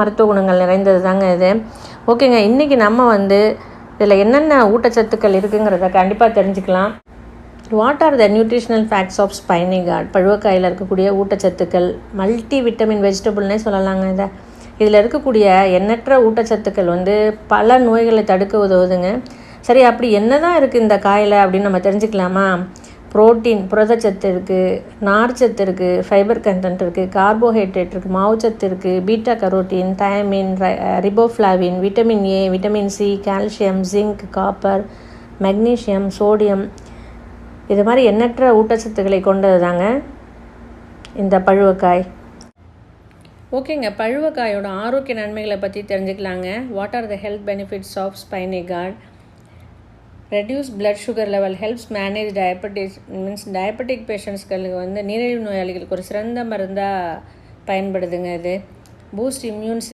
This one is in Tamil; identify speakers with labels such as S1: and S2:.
S1: மருத்துவ குணங்கள் நிறைந்தது தாங்க இது. ஓகேங்க இன்றைக்கி நம்ம வந்து இதில் என்னென்ன ஊட்டச்சத்துக்கள் இருக்குங்கிறத கண்டிப்பாக தெரிஞ்சுக்கலாம். What are the nutritional facts of spiny gourd பழுவக்காயில் இருக்கக்கூடிய ஊட்டச்சத்துக்கள் மல்டி விட்டமின் வெஜிடபிள்னே சொல்லலாங்க இதை. இதில் இருக்கக்கூடிய எண்ணற்ற ஊட்டச்சத்துக்கள் வந்து பல நோய்களை தடுக்க உதவுதுங்க. சரி அப்படி என்ன தான் இருக்குது இந்த காயில் அப்படின்னு நம்ம தெரிஞ்சுக்கலாமா? புரோட்டீன் புரதச்சத்து இருக்குது நார்ச்சத்து இருக்குது ஃபைபர் கண்டென்ட் இருக்குது கார்போஹைட்ரேட் இருக்குது மாவுச்சத்து இருக்குது beta carotene thiamine riboflavin vitamin A vitamin C calcium zinc copper magnesium sodium இது மாதிரி எண்ணற்ற ஊட்டச்சத்துக்களை கொண்டது தாங்க இந்த பழுவக்காய். ஓகேங்க பழுவக்காயோட ஆரோக்கிய நன்மைகளை பற்றி தெரிஞ்சுக்கலாங்க. What are the health benefits of spiny gourd reduce blood sugar level helps manage diabetes means diabetic பேஷண்ட்ஸ்களுக்கு வந்து நீரிழிவு நோயாளிகளுக்கு ஒரு சிறந்த மருந்தாக பயன்படுதுங்க இது. Boost immune